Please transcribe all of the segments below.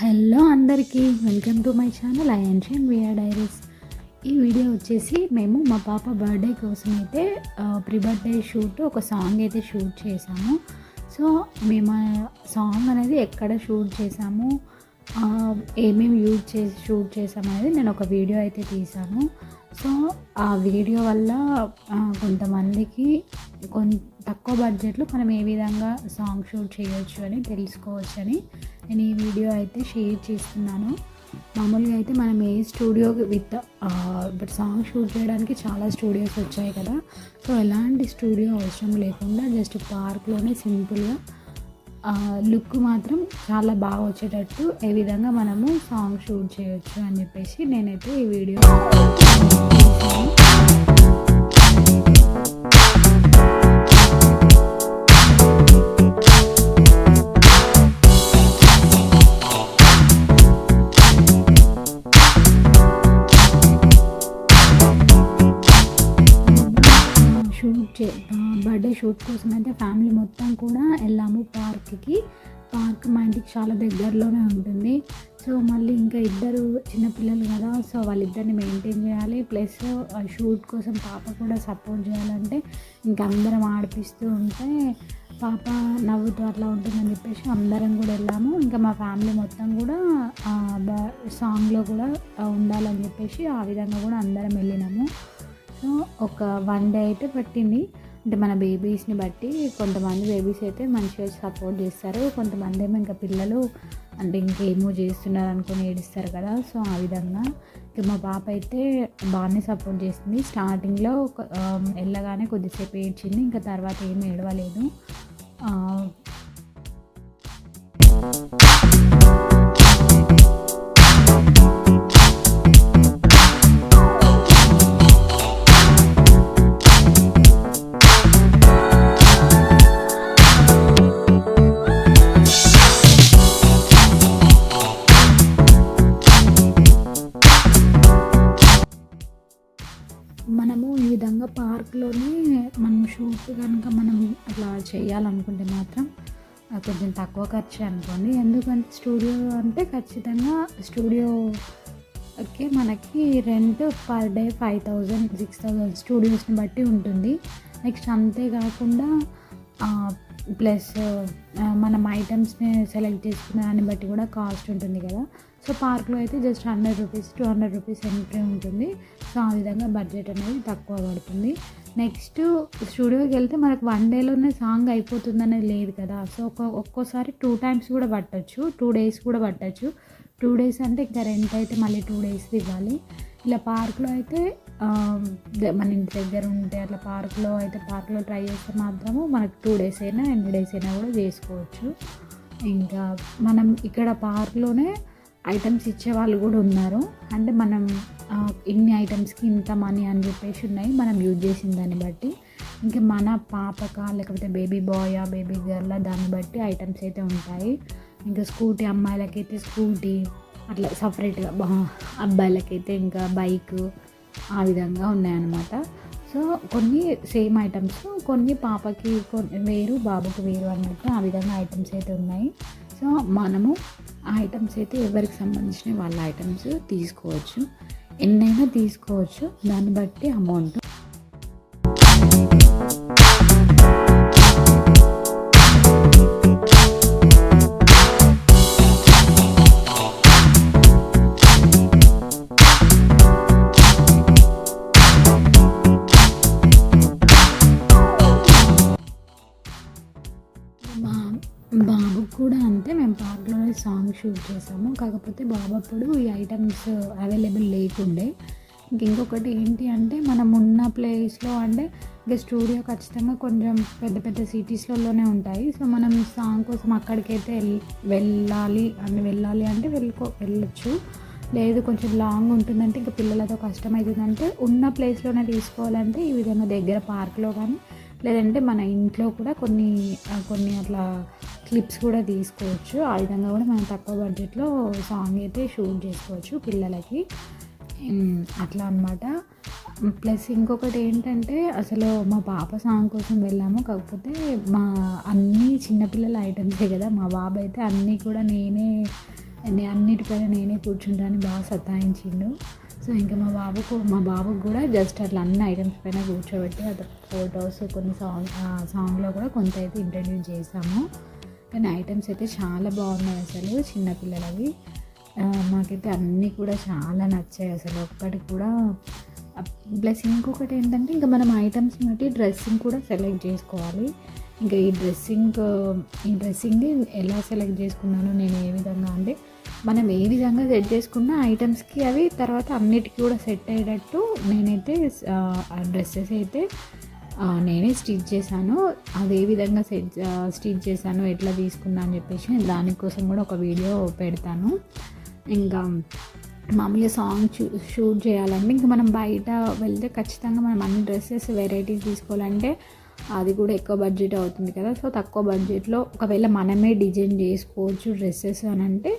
Hello అందరికీ welcome to my channel. ఐఎన్షియన్ VR diaries ఈ వీడియో వచ్చేసి మేము మా పాప బర్త్డే కోసం అయితే ప్రీ బర్త్డే షూట్ ఒక సాంగ్ అయితే షూట్ చేసాము సో మేము సాంగ్ అనేది ఎక్కడ షూట్ చేసాము ఏమేమి యూజ్ చేసి షూట్ చేసాము అనేది నేను ఒక వీడియో అయితే తీసాను సో ఆ వీడియో వల్ల కొంతమందికి కొంత తక్కువ బడ్జెట్లో మనం ఏ విధంగా సాంగ్ షూట్ చేయొచ్చు అని తెలుసుకోవచ్చు అని నేను ఈ వీడియో అయితే షేర్ చేస్తున్నాను. మామూలుగా అయితే మనం ఏ స్టూడియో విత్ ఇప్పుడు సాంగ్ షూట్ చేయడానికి చాలా స్టూడియోస్ వచ్చాయి కదా. సో ఎలాంటి స్టూడియో అవసరం లేకుండా జస్ట్ పార్క్లోనే సింపుల్గా లుక్ మాత్రం చాలా బాగా వచ్చేటట్టు ఏ విధంగా మనము సాంగ్ షూట్ చేయొచ్చు అని చెప్పేసి నేనైతే ఈ వీడియో షూట్ కోసం అయితే ఫ్యామిలీ మొత్తం కూడా వెళ్ళాము పార్క్కి. పార్క్ మా ఇంటికి చాలా దగ్గరలోనే ఉంటుంది. సో మళ్ళీ ఇంకా ఇద్దరు చిన్నపిల్లలు కదా సో వాళ్ళిద్దరిని మెయింటైన్ చేయాలి. ప్లస్ షూట్ కోసం పాప కూడా సపోర్ట్ చేయాలంటే ఇంకా అందరం ఆడిపిస్తూ ఉంటే పాప నవ్వుతూ అట్లా ఉంటుందని చెప్పేసి అందరం కూడా వెళ్ళాము. ఇంకా మా ఫ్యామిలీ మొత్తం కూడా బ- సాంగ్లో కూడా ఉండాలని చెప్పేసి ఆ విధంగా కూడా అందరం వెళ్ళినాము. సో ఒక వన్ డే అయితే పట్టింది. అంటే మన బేబీస్ని బట్టి కొంతమంది బేబీస్ అయితే మంచిగా సపోర్ట్ చేస్తారు. కొంతమంది ఏమో ఇంకా పిల్లలు అంటే ఇంకేమో చేస్తున్నారు అనుకుని ఏడుస్తారు కదా. సో ఆ విధంగా ఇక మా పాప అయితే బాగానే సపోర్ట్ చేసింది. స్టార్టింగ్లో ఒక, వెళ్ళగానే కొద్దిసేపు ఏడ్చింది. ఇంకా తర్వాత ఏమి ఏడవలేదు. చేయాలనుకుంటే మాత్రం కొంచెం తక్కువ ఖర్చు అనుకోండి. ఎందుకంటే స్టూడియో అంటే ఖచ్చితంగా స్టూడియోకి మనకి rent per day five thousand six thousand స్టూడియోస్ని బట్టి ఉంటుంది. నెక్స్ట్ అంతేకాకుండా ప్లస్ మనం ఐటమ్స్ని సెలెక్ట్ చేసుకున్న దాన్ని బట్టి కూడా కాస్ట్ ఉంటుంది కదా. సో పార్క్లో అయితే just hundred rupees two hundred rupees entry ఉంటుంది. సో ఆ విధంగా బడ్జెట్ అనేది తక్కువ పడుతుంది. నెక్స్ట్ స్టూడియోకి వెళ్తే మనకు వన్ డేలోనే సాంగ్ అయిపోతుంది అనేది లేదు కదా. సో ఒక్క ఒక్కోసారి టూ టైమ్స్ కూడా పట్టచ్చు. టూ డేస్ కూడా పట్టచ్చు. టూ డేస్ అంటే ఇంకా రెంట్ అయితే మళ్ళీ టూ డేస్ ఇవ్వాలి. ఇలా పార్క్లో అయితే ద- మన ఇంటి దగ్గర ఉంటే అట్లా పార్క్లో అయితే పార్క్లో ట్రై చేస్తే మాత్రము మనకు టూ డేస్ అయినా ఎన్ని డేస్ అయినా కూడా చేసుకోవచ్చు. ఇంకా మనం ఇక్కడ పార్క్లోనే ఐటమ్స్ ఇచ్చే వాళ్ళు కూడా ఉన్నారు. అంటే మనం ఇన్ని ఐటమ్స్కి ఇంత మనీ అని చెప్పేసి ఉన్నాయి. మనం యూజ్ చేసిన దాన్ని బట్టి. ఇంకా మన పాపక లేకపోతే బేబీ బాయా బేబీ గర్ల్ దాన్ని బట్టి ఐటమ్స్ అయితే ఉంటాయి. ఇంకా స్కూటీ అమ్మాయిలకైతే స్కూటీ అట్లా సపరేట్గా అబ్బాయిలకైతే ఇంకా బైక్ ఆ విధంగా ఉన్నాయన్నమాట. సో కొన్ని సేమ్ ఐటమ్స్ కొన్ని పాపకి కొన్ని వేరు బాబుకి వేరు అన్నట్టు ఆ విధంగా ఐటమ్స్ అయితే ఉన్నాయి. సో మనము ఆ ఐటమ్స్ అయితే ఎవరికి సంబంధించిన వాళ్ళ ఐటమ్స్ తీసుకోవచ్చు. ఎన్నైనా తీసుకోవచ్చు. దాన్ని బట్టి అమౌంట్ సాంగ్ షూట్ చేసాము కాకపోతే బాబు అప్పుడు ఈ ఐటమ్స్ అవైలబుల్ లేకుండే. ఇంక ఇంకొకటి ఏంటి అంటే మనం ఉన్న ప్లేస్లో అంటే ఇంకా స్టూడియో ఖచ్చితంగా కొంచెం పెద్ద పెద్ద సిటీస్లలోనే ఉంటాయి. సో మనం సాంగ్ కోసం అక్కడికైతే వెళ్- వెళ్ళాలి అని వెళ్ళాలి అంటే వెళ్ళుకో వెళ్ళొచ్చు. లేదు కొంచెం లాంగ్ ఉంటుందంటే ఇంకా పిల్లలతో కష్టమవుతుందంటే ఉన్న ప్లేస్లోనే తీసుకోవాలంటే ఈ విధంగా దగ్గర పార్క్లో కానీ లేదంటే మన ఇంట్లో కూడా కొన్ని కొన్ని అట్లా క్లిప్స్ కూడా తీసుకోవచ్చు. ఆ విధంగా కూడా మనం తక్కువ బడ్జెట్లో సాంగ్ అయితే షూట్ చేసుకోవచ్చు పిల్లలకి. అట్లా అనమాట ప్లస్ ఇంకొకటి ఏంటంటే అసలు మా పాప సాంగ్ కోసం వెళ్ళాము. కాకపోతే మా అన్ని చిన్నపిల్లల ఐటమ్సే కదా మా బాబు అయితే అన్నీ కూడా నేనే అన్నిటిపైన నేనే కూర్చుంటాను బాగా సతాయించిండు. సో ఇంకా మా బాబుకు మా బాబుకు కూడా జస్ట్ అట్లా అన్ని ఐటమ్స్ పైన కూర్చోబెట్టి అతను ఫొటోస్ కొన్ని సాంగ్ సాంగ్లో కూడా కొంత అయితే ఇంట్రడ్యూస్ చేసాము. కానీ ఐటమ్స్ అయితే చాలా బాగున్నాయి అసలు చిన్నపిల్లలవి మాకైతే అన్నీ కూడా చాలా నచ్చాయి అసలు. ఒక్కటి కూడా ప్లస్ ఇంకొకటి ఏంటంటే ఇంకా మనం ఐటమ్స్ బట్టి డ్రెస్సింగ్ కూడా సెలెక్ట్ చేసుకోవాలి. ఇంకా ఈ డ్రెస్సింగ్ ఈ డ్రెస్సింగ్ని ఎలా సెలెక్ట్ చేసుకున్నాను నేను ఏ విధంగా అంటే మనం ఏ విధంగా సెట్ చేసుకున్న ఐటమ్స్కి అవి తర్వాత అన్నిటికీ కూడా సెట్ అయ్యేటట్టు నేనైతే ఆ డ్రెస్సెస్ అయితే నేనే స్టిచ్ చేశాను. అది ఏ విధంగా సెట్ స్టిచ్ చేశాను ఎట్లా తీసుకున్నా అని చెప్పేసి నేను దానికోసం కూడా ఒక వీడియో పెడతాను. ఇంకా మామూలుగా సాంగ్ షూట్ చేయాలంటే ఇంకా మనం బయట వెళ్తే ఖచ్చితంగా మనం అన్ని డ్రెస్సెస్ వెరైటీస్ తీసుకోవాలంటే అది కూడా ఎక్కువ బడ్జెట్ అవుతుంది కదా. సో తక్కువ బడ్జెట్లో ఒకవేళ మనమే డిజైన్ చేసుకోవచ్చు డ్రెస్సెస్ అని అంటే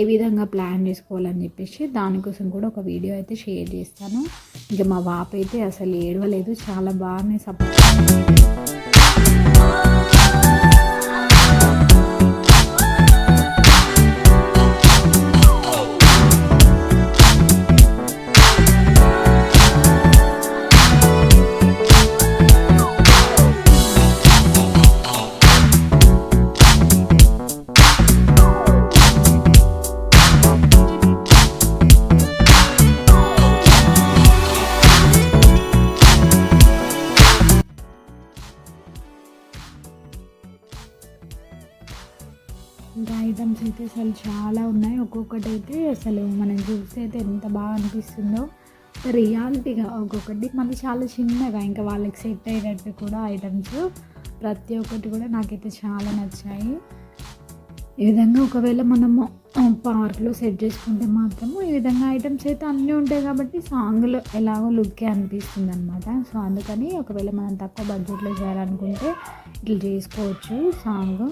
ఏ విధంగా ప్లాన్ చేసుకోవాలని చెప్పేసి దానికోసం కూడా ఒక వీడియో అయితే షేర్ చేస్తాను. ఇంకా మా బాప అయితే అసలు ఏడవలేదు. చాలా బాగానే సపోర్ట్ ఒక్కొక్కటి అయితే అసలు మనం చూస్తే అయితే ఎంత బాగా అనిపిస్తుందో. రియాలిటీగా ఒక్కొక్కటి. మళ్ళీ చాలా చిన్నగా ఇంకా వాళ్ళకి సెట్ అయ్యేటట్టు కూడా ఐటమ్స్. ప్రతి ఒక్కటి కూడా నాకైతే చాలా నచ్చాయి. ఈ విధంగా ఒకవేళ మనము పార్క్లో సెట్ చేసుకుంటే మాత్రము ఈ విధంగా ఐటమ్స్ అయితే అన్నీ ఉంటాయి కాబట్టి సాంగ్లో ఎలాగో లుక్కే అనిపిస్తుంది అనమాట సో అందుకని ఒకవేళ మనం తక్కువ బడ్జెట్లో చేయాలనుకుంటే ఇట్లా చేసుకోవచ్చు సాంగ్.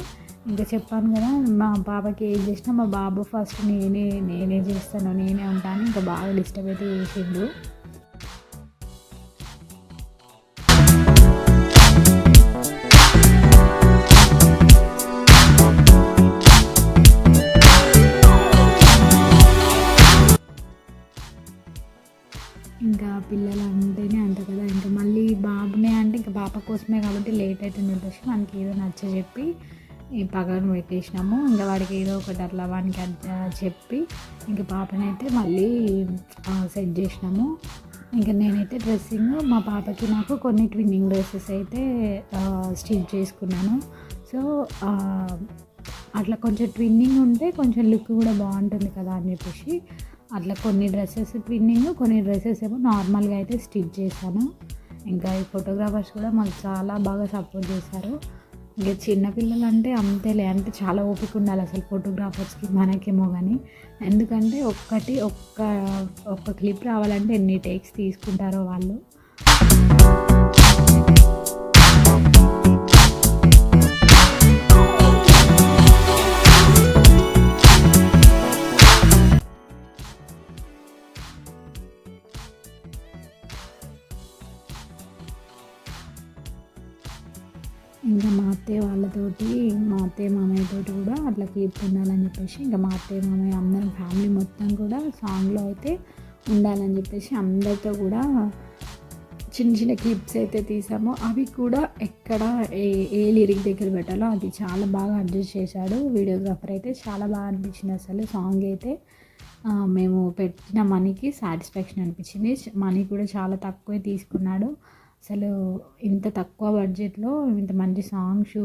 ఇంకా చెప్పాను కదా మా పాపకి ఏం చేసినా మా బాబు ఫస్ట్ నేనే నేనే చేస్తాను నేనే ఉంటాను. ఇంకా బాగా డిస్టర్బ్ అయితే చేసిండు. పిల్లలు అంటేనే అంత కదా ఇంకా మళ్ళీ బాబునే అంటే ఇంకా పాప కోసమే కాబట్టి లేట్ అవుతుంది చెప్పేసి మనకి ఏదో నచ్చ చెప్పి ఈ పగను పెట్టేసినాము. ఇంకా వాడికి ఏదో ఒకటి అట్లా వానికి చెప్పి ఇంకా పాపనైతే మళ్ళీ సెట్ చేసినాము. ఇంకా నేనైతే డ్రెస్సింగ్ మా పాపకి నాకు కొన్ని ట్విన్నింగ్ డ్రెస్సెస్ అయితే స్టిచ్ చేసుకున్నాను. సో అట్లా కొంచెం ట్విన్నింగ్ ఉంటే కొంచెం లుక్ కూడా బాగుంటుంది కదా అని చెప్పేసి అట్లా కొన్ని డ్రెస్సెస్ ట్విన్నింగ్ కొన్ని డ్రెస్సెస్ ఏమో నార్మల్గా అయితే స్టిచ్ చేశాను. ఇంకా ఈ ఫోటోగ్రాఫర్స్ కూడా మాకు చాలా బాగా సపోర్ట్ చేశారు. ఇంకా చిన్నపిల్లలు అంటే అంతేలే అంటే చాలా ఓపిక ఉండాలి అసలు ఫోటోగ్రాఫర్స్కి మనకేమో కానీ ఎందుకంటే ఒక్కటి ఒక్క ఒక్క క్లిప్ రావాలంటే ఎన్ని టేక్స్ తీసుకుంటారో వాళ్ళు. కూడా ఉండాలని చెప్పేసి ఇంకా మా అత్తయ్య మామయ్య అందరం ఫ్యామిలీ మొత్తం కూడా సాంగ్లో అయితే ఉండాలని చెప్పేసి అందరితో కూడా చిన్న చిన్న క్లిప్స్ అయితే తీసామో. అవి కూడా ఎక్కడ ఏ ఏ లిరిక్ దగ్గర పెట్టాలో అది చాలా బాగా అడ్జస్ట్ చేశాడు. వీడియోగ్రాఫర్ అయితే చాలా బాగా అనిపించింది అసలు సాంగ్ అయితే. మేము పెట్టిన మనీకి సాటిస్ఫాక్షన్ అనిపించింది. మనీ కూడా చాలా తక్కువే తీసుకున్నాడు. అసలు ఇంత తక్కువ బడ్జెట్లో ఇంత మంచి సాంగ్స్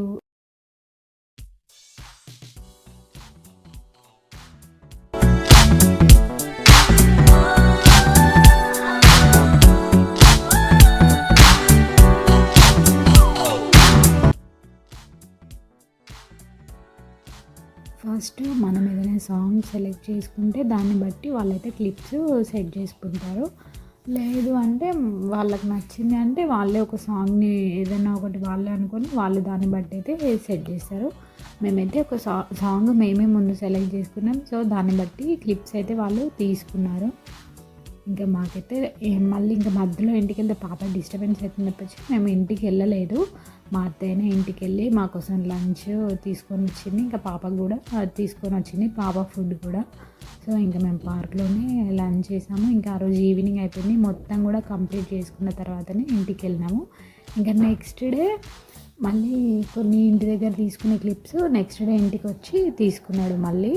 ఫస్ట్ మనం ఏదైనా సాంగ్ సెలెక్ట్ చేసుకుంటే దాన్ని బట్టి వాళ్ళైతే క్లిప్స్ సెట్ చేసుకుంటారు. లేదు అంటే వాళ్ళకి నచ్చింది అంటే వాళ్ళే ఒక సాంగ్ని ఏదైనా ఒకటి వాళ్ళే అనుకొని వాళ్ళు దాన్ని బట్టి అయితే సెట్ చేస్తారు. మేమైతే ఒక సా సాంగ్ మేమే ముందు సెలెక్ట్ చేసుకున్నాం. సో దాన్ని బట్టి క్లిప్స్ అయితే వాళ్ళు తీసుకున్నారు. ఇంకా మాకైతే మళ్ళీ ఇంకా మధ్యలో ఇంటికి వెళ్తే పాప డిస్టర్బెన్స్ అవుతుంది మేము ఇంటికి వెళ్ళలేదు. మా అత్తయ్యనే ఇంటికి వెళ్ళి మా కోసం లంచ్ తీసుకొని వచ్చింది. ఇంకా పాపకు కూడా తీసుకొని వచ్చింది. పాప ఫుడ్ కూడా. సో ఇంకా మేము పార్క్లోనే లంచ్ చేసాము. ఇంకా ఆ రోజు ఈవినింగ్ అయిపోయింది. మొత్తం కూడా కంప్లీట్ చేసుకున్న తర్వాతనే ఇంటికి వెళ్ళినాము. ఇంకా నెక్స్ట్ డే మళ్ళీ కొన్ని ఇంటి దగ్గర తీసుకునే క్లిప్స్ నెక్స్ట్ డే ఇంటికి వచ్చి తీసుకున్నాడు మళ్ళీ.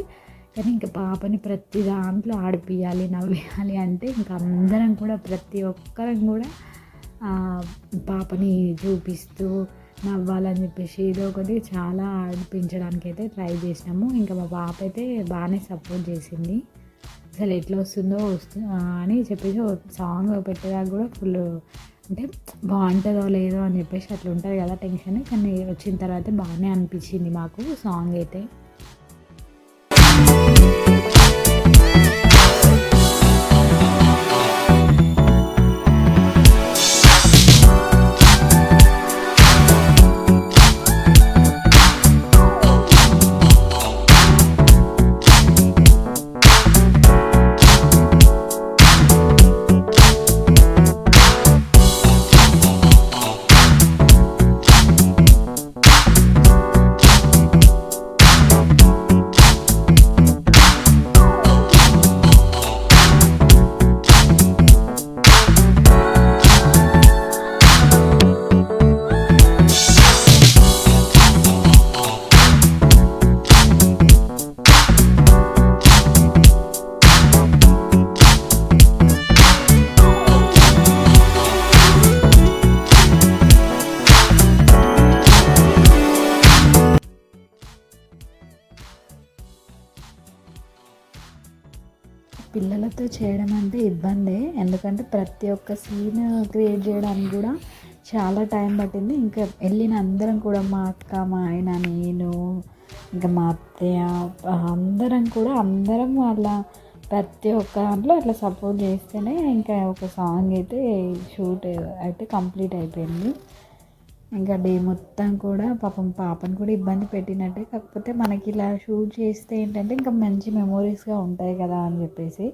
కానీ ఇంకా పాపని ప్రతి దాంట్లో ఆడిపియాలి నవ్వేయాలి అంటే ఇంకా అందరం కూడా ప్రతి ఒక్కరం కూడా పాపని చూపిస్తూ నవ్వాలని చెప్పేసి ఏదో ఒకటి చాలా ఆడిపించడానికి అయితే ట్రై చేసినాము. ఇంకా మా పాప అయితే బాగానే సపోర్ట్ చేసింది. అసలు ఎట్లా వస్తుందో వస్తుంది అని చెప్పేసి సాంగ్ పెట్టేదాకా కూడా ఫుల్ అంటే బాగుంటుందో లేదో అని చెప్పేసి అట్లా ఉంటుంది కదా టెన్షన్. కానీ వచ్చిన తర్వాత బాగానే అనిపించింది మాకు సాంగ్ అయితే. పిల్లలతో చేయడం అంటే ఇబ్బందే. ఎందుకంటే ప్రతి ఒక్క సీన్ క్రియేట్ చేయడానికి కూడా చాలా టైం పట్టింది. ఇంకా వెళ్ళిన అందరం కూడా మా అక్క మా ఆయన నేను ఇంకా మా అత్తయ్య అందరం కూడా అందరం వాళ్ళ ప్రతి ఒక్క దాంట్లో అట్లా సపోర్ట్ చేస్తేనే ఇంకా ఒక సాంగ్ అయితే షూట్ అయితే కంప్లీట్ అయిపోయింది. ఇంకా డే మొత్తం కూడా పాపం పాపను కూడా ఇబ్బంది పెట్టినట్టే. కాకపోతే మనకి ఇలా షూట్ చేస్తే ఏంటంటే ఇంకా మంచి మెమోరీస్గా ఉంటాయి కదా అని చెప్పేసి.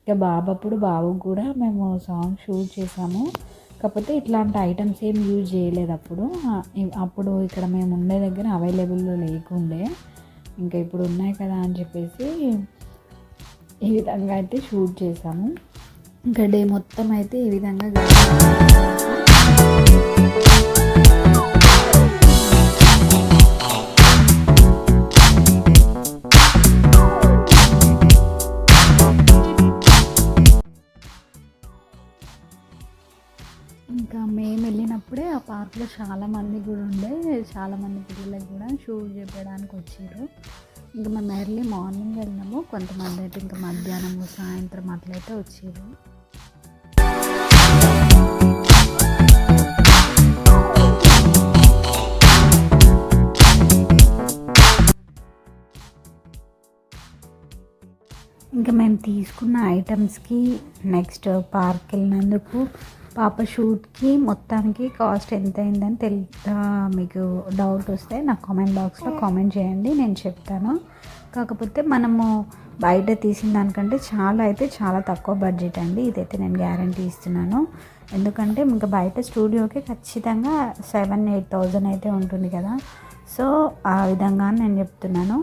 ఇంకా బాబు అప్పుడు బాబుకు కూడా మేము సాంగ్ షూట్ చేసాము. కాకపోతే ఇట్లాంటి ఐటమ్స్ ఏం యూజ్ చేయలేదు అప్పుడు. అప్పుడు ఇక్కడ మేము ఉండే దగ్గర అవైలబుల్లో లేకుండే. ఇంకా ఇప్పుడు ఉన్నాయి కదా అని చెప్పేసి ఈ విధంగా అయితే షూట్ చేసాము. ఇంకా డే మొత్తం అయితే ఈ విధంగా షాప్లో చాలామంది కూడా ఉండే చాలామంది పిల్లలకి కూడా షూ చెప్పడానికి వచ్చారు. ఇంకా మేము ఎర్లీ మార్నింగ్ వెళ్ళినాము కొంతమంది అయితే ఇంకా మధ్యాహ్నం సాయంత్రం అట్లయితే వచ్చారు. ఇంకా మేము తీసుకున్న ఐటమ్స్కి నెక్స్ట్ పార్క్ వెళ్ళినందుకు పాప షూట్కి మొత్తానికి కాస్ట్ ఎంత అయిందని తెలి మీకు డౌట్ వస్తే నాకు కామెంట్ బాక్స్లో కామెంట్ చేయండి నేను చెప్తాను. కాకపోతే మనము బయట తీసిన దానికంటే చాలా అయితే చాలా తక్కువ బడ్జెట్ అండి ఇదైతే నేను గ్యారంటీ ఇస్తున్నాను. ఎందుకంటే ఇంకా బయట స్టూడియోకి ఖచ్చితంగా సెవెన్ ఎయిట్ థౌజండ్ అయితే ఉంటుంది కదా. సో ఆ విధంగా నేను చెప్తున్నాను.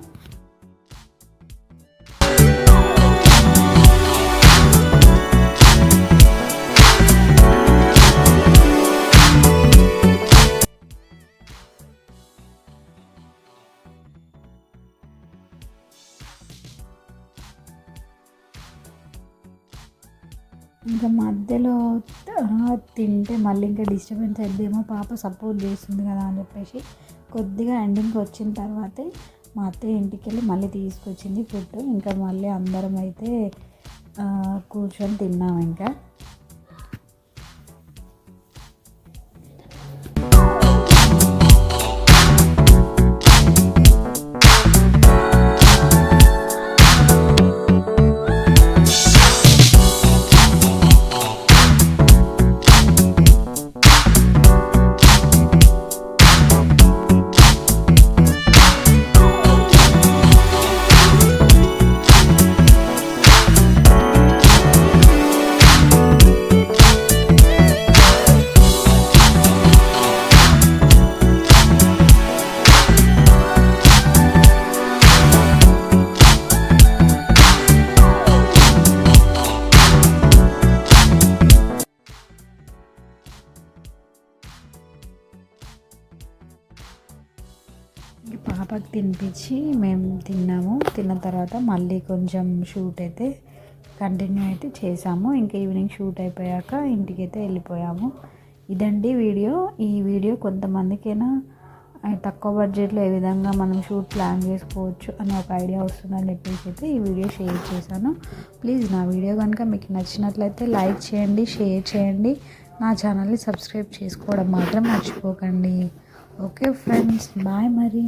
తింటే మళ్ళీ ఇంకా డిస్టర్బెన్స్ అయిద్దేమో పాప సపోర్ట్ చేస్తుంది కదా అని చెప్పేసి కొద్దిగా ఎండింగ్కి వచ్చిన తర్వాతే మా అత్తయ్య ఇంటికి వెళ్ళి మళ్ళీ తీసుకొచ్చింది ఫుడ్ ఇంకా మళ్ళీ అందరం అయితే కూర్చొని తిన్నాం ఇంకా. తినిపించి మేము తిన్నాము. తిన్న తర్వాత మళ్ళీ కొంచెం షూట్ అయితే కంటిన్యూ అయితే చేసాము. ఇంకా ఈవినింగ్ షూట్ అయిపోయాక ఇంటికి అయితే వెళ్ళిపోయాము. ఇదండి వీడియో. ఈ వీడియో కొంతమందికైనా తక్కువ బడ్జెట్లో ఏ విధంగా మనం షూట్ ప్లాన్ చేసుకోవచ్చు అని ఒక ఐడియా వస్తుందని చెప్పేసి అయితే ఈ వీడియో షేర్ చేశాను. ప్లీజ్ నా వీడియో కనుక మీకు నచ్చినట్లయితే లైక్ చేయండి షేర్ చేయండి. నా ఛానల్ని సబ్స్క్రైబ్ చేసుకోవడం మాత్రం మర్చిపోకండి. ఓకే ఫ్రెండ్స్ బాయ్ మరి.